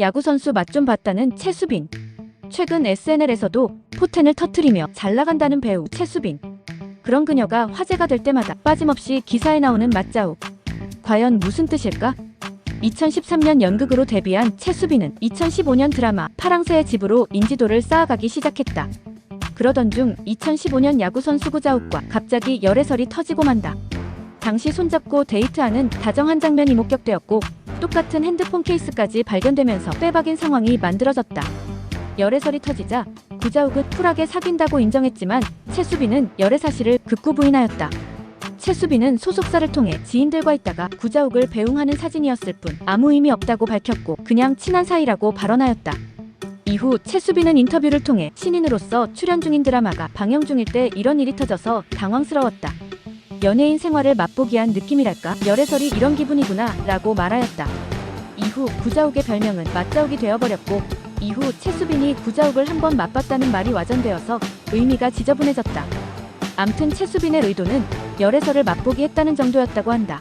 야구선수 맛 좀 봤다는 최수빈. 최근 SNL에서도 포텐을 터트리며 잘 나간다는 배우 최수빈. 그런 그녀가 화제가 될 때마다 빠짐없이 기사에 나오는 맛자우. 과연 무슨 뜻일까? 2013년 연극으로 데뷔한 최수빈은 2015년 드라마 파랑새의 집으로 인지도를 쌓아가기 시작했다. 그러던 중 2015년 야구선수 구자욱과 갑자기 열애설이 터지고 만다. 당시 손잡고 데이트하는 다정한 장면이 목격되었고 똑같은 핸드폰 케이스까지 발견되면서 빼박인 상황이 만들어졌다. 열애설이 터지자 구자욱은 쿨하게 사귄다고 인정했지만 최수빈은 열애 사실을 극구 부인하였다. 최수빈은 소속사를 통해 지인들과 있다가 구자욱을 배웅하는 사진이었을 뿐 아무 의미 없다고 밝혔고 그냥 친한 사이라고 발언하였다. 이후 최수빈은 인터뷰를 통해 신인으로서 출연 중인 드라마가 방영 중일 때 이런 일이 터져서 당황스러웠다. 연예인 생활을 맛보기 한 느낌이랄까 열애설이 이런 기분이구나 라고 말하였다. 이후 구자욱의 별명은 맛자욱이 되어버렸고 이후 최수빈이 구자욱을 한번 맛봤다는 말이 와전되어서 의미가 지저분해졌다. 암튼 최수빈의 의도는 열애설을 맛보기 했다는 정도였다고 한다.